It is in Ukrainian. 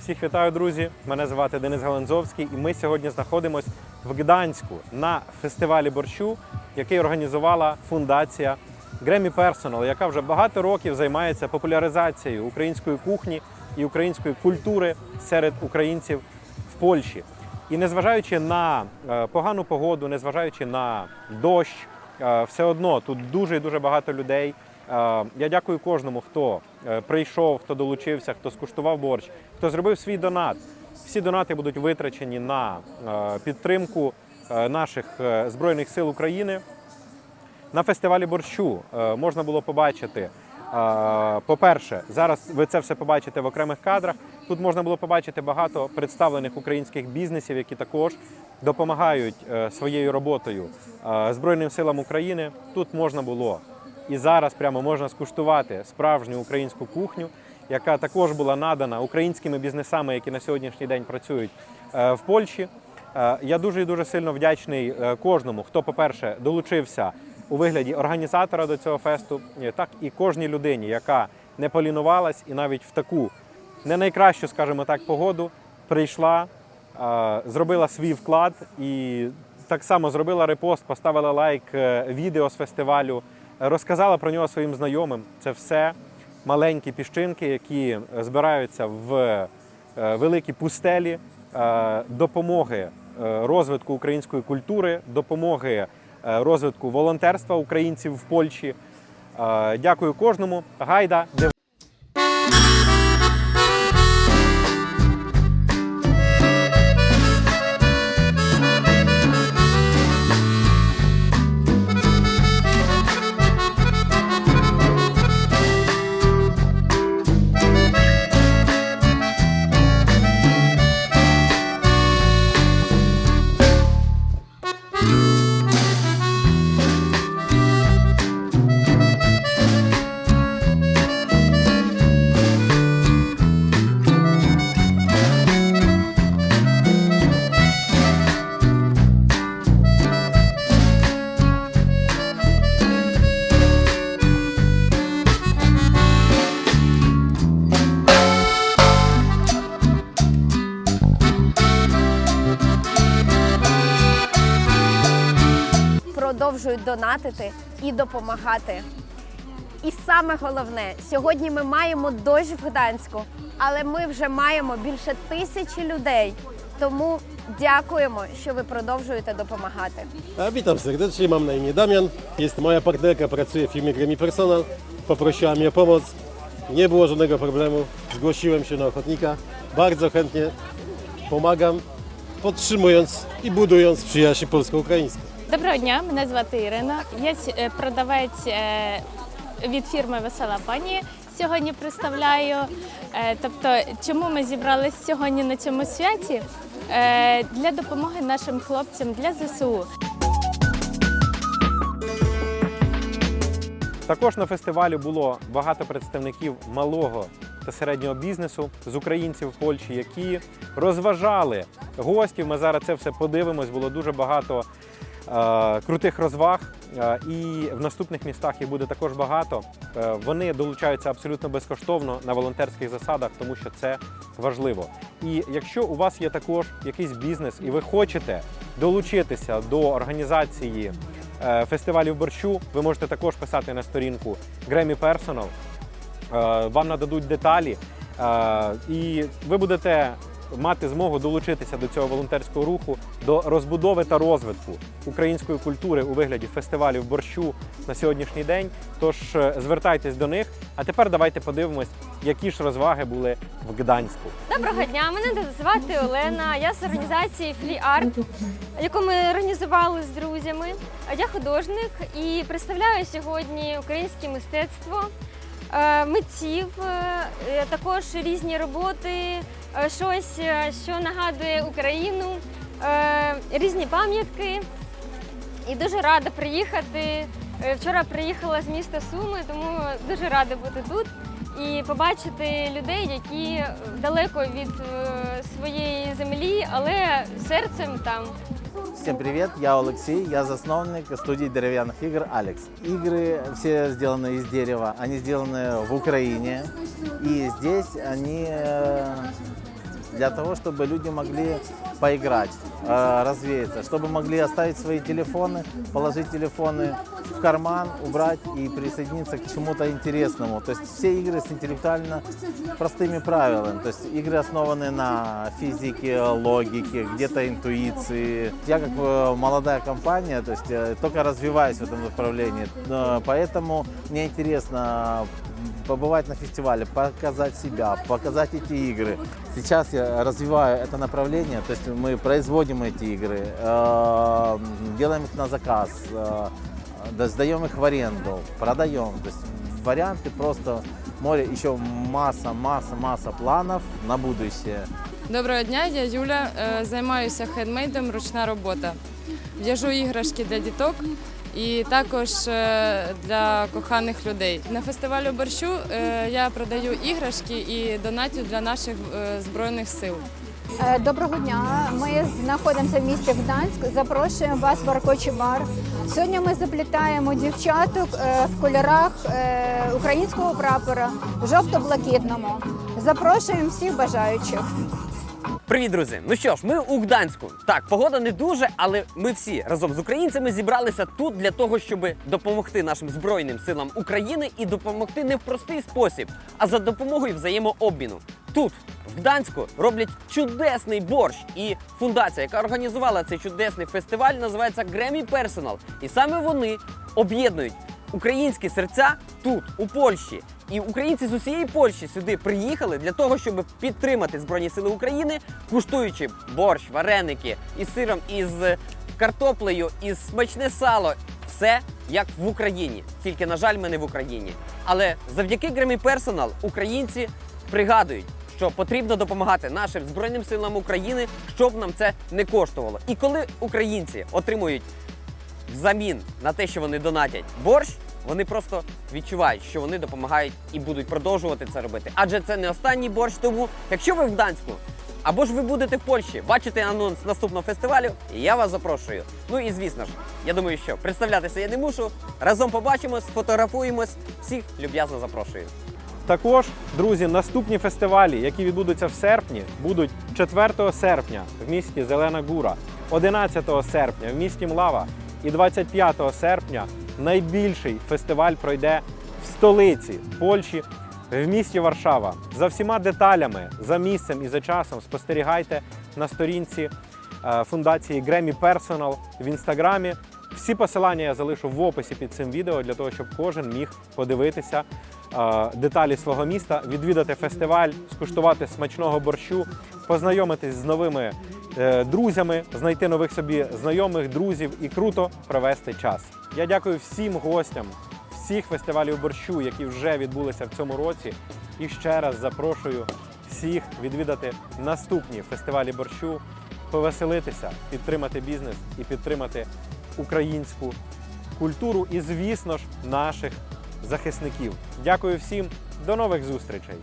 Всіх вітаю, друзі! Мене звати Денис Галанзовський, і ми сьогодні знаходимося в Гданську на фестивалі борщу, який організувала фундація Grammy Personal, яка вже багато років займається популяризацією української кухні і української культури серед українців в Польщі. І незважаючи на е, погану погоду, незважаючи на дощ, е, все одно тут дуже і дуже багато людей. Е, Я дякую кожному, хто е, прийшов, хто долучився, хто скуштував борщ, хто зробив свій донат. Всі донати будуть витрачені на е, підтримку наших збройних сил України. На фестивалі борщу можна було побачити. По-перше, зараз ви це все побачите в окремих кадрах. Тут можна було побачити багато представлених українських бізнесів, які також допомагають своєю роботою Збройним силам України. Тут можна було і зараз прямо можна скуштувати справжню українську кухню, яка також була надана українськими бізнесами, які на сьогоднішній день працюють е, в Польщі. Е, Я дуже і дуже сильно вдячний е, кожному, хто, по-перше, долучився у вигляді організатора до цього фесту, так і кожній людині, яка не полінувалась і навіть в таку не найкращу, скажімо так, погоду прийшла, зробила свій вклад і так само зробила репост, поставила лайк відео з фестивалю, розказала про нього своїм знайомим. Це все маленькі піщинки, які збираються в е, великі пустелі е, допомоги е, розвитку української культури, допомоги розвитку волонтерства українців в Польщі. Дякую кожному. Гайда, продовжують донатити і допомагати. І саме головне, сьогодні ми маємо дощ в Гданську, але ми вже маємо більше тисячі людей. Тому дякуємо, що ви продовжуєте допомагати. Serdecznie, mam na imię Damian. Jest moja partnerka, pracuje w firmie Gremi Personal. Poprosiła mnie o pomoc. Nie było żadnego problemu. Zgłosiłem się na ochotnika. Bardzo chętnie pomagam, podtrzymując i budując przyjaźń polsko-ukraińską. Доброго дня, мене звати Ірина. Я е, продавець е, від фірми Весела пані. Сьогодні представляю. Е, Тобто, чому ми зібралися сьогодні на цьому святі? Для допомоги нашим хлопцям для ЗСУ. Також на фестивалі було багато представників малого та середнього бізнесу з українців Польщі, які розважали гостів. Ми зараз це все подивимось. Було дуже багато крутих розваг. Е, і в наступних містах їх буде також багато. Е, вони долучаються абсолютно безкоштовно на волонтерських засадах, тому що це важливо. І якщо у вас є також якийсь бізнес, і ви хочете долучитися до організації е, фестивалів борщу, ви можете також писати на сторінку Grammy Personal. Е, Вам нададуть деталі, е, і ви будете мати змогу долучитися до цього волонтерського руху, до розбудови та розвитку української культури у вигляді фестивалів борщу на сьогоднішній день. Тож е, звертайтесь до них. А тепер давайте подивимось, які ж розваги були в Гданську. Доброго дня, мене звати Олена. Я з організації Free Art, яку ми організували з друзями. Я художник і представляю сьогодні українське мистецтво, е, митців, е, також різні роботи, щось, е, що нагадує Україну, е, різні пам'ятки. І дуже рада приїхати. Е, Вчора приїхала з міста Суми, тому дуже рада бути тут і побачити людей, які далеко від е, своєї землі, але серцем там. Всем привет, я Алексей, я засновник студии деревянных игр Алекс. Игры все сделаны из дерева, они сделаны в Украине. И здесь они э, для того, чтобы люди могли поиграть, э, развеяться, чтобы могли оставить свои телефоны, положить телефоны в карман, убрать и присоединиться к чему-то интересному. То есть все игры с интеллектуально простыми правилами. То есть игры основаны на физике, логике, где-то интуиции. Я как э, молодая компания, то есть э, только развиваюсь в этом направлении. Поэтому мне интересно побывать на фестивале, показать себя, показать эти игры. Сейчас я развиваю это направление, то есть мы производим эти игры, э, делаем их на заказ, э, да, сдаем их в аренду, продаем. То есть варианты просто море, еще масса, масса, масса планов на будущее. Доброго дня, я Юля. Е, Займаюся хендмейдом, ручна робота. В'яжу іграшки для діток і також е, для коханих людей. На фестивалю борщу е, я продаю іграшки і донатю для наших е, збройних сил. Доброго дня. Ми знаходимося в місті Гданськ. Запрошуємо вас в Аркочі бар. Сьогодні ми заплітаємо дівчаток в кольорах українського прапора жовто-блакитному. Запрошуємо всіх бажаючих. Привіт, друзі! Ну що ж, ми у Гданську. Так, погода не дуже, але ми всі разом з українцями зібралися тут для того, щоб допомогти нашим збройним силам України і допомогти не в простий спосіб, а за допомогою взаємообміну. Тут, в Гданську, роблять чудесний борщ. І фундація, яка організувала цей чудесний фестиваль, називається Grammy Personal. І саме вони об'єднують українські серця тут, у Польщі. І українці з усієї Польщі сюди приїхали для того, щоб підтримати Збройні Сили України, куштуючи борщ, вареники із сиром, із картоплею, із смачне сало. Все як в Україні. Тільки, на жаль, ми не в Україні. Але завдяки Grammy Personal українці пригадують, що потрібно допомагати нашим Збройним силам України, щоб нам це не коштувало. І коли українці отримують взамін на те, що вони донатять борщ, вони просто відчувають, що вони допомагають і будуть продовжувати це робити. Адже це не останній борщ. Тому, якщо ви в Гданську або ж ви будете в Польщі, бачите анонс наступного фестивалю, я вас запрошую. Ну і звісно ж, я думаю, що представлятися я не мушу. Разом побачимось, фотографуємось. Всіх люб'язно запрошую. Також, друзі, наступні фестивалі, які відбудуться в серпні, будуть 4 серпня в місті Зелена Гура, 11 серпня в місті Млава і 25 серпня найбільший фестиваль пройде в столиці Польщі в місті Варшава. За всіма деталями, за місцем і за часом спостерігайте на сторінці е, фундації Grammy Personal в інстаграмі. Всі посилання я залишу в описі під цим відео для того, щоб кожен міг подивитися е, деталі свого міста, відвідати фестиваль, скуштувати смачного борщу, познайомитись з новими друзями, знайти нових собі знайомих, друзів і круто провести час. Я дякую всім гостям всіх фестивалів борщу, які вже відбулися в цьому році. І ще раз запрошую всіх відвідати наступні фестивалі борщу, повеселитися, підтримати бізнес і підтримати українську культуру і, звісно ж, наших захисників. Дякую всім, до нових зустрічей!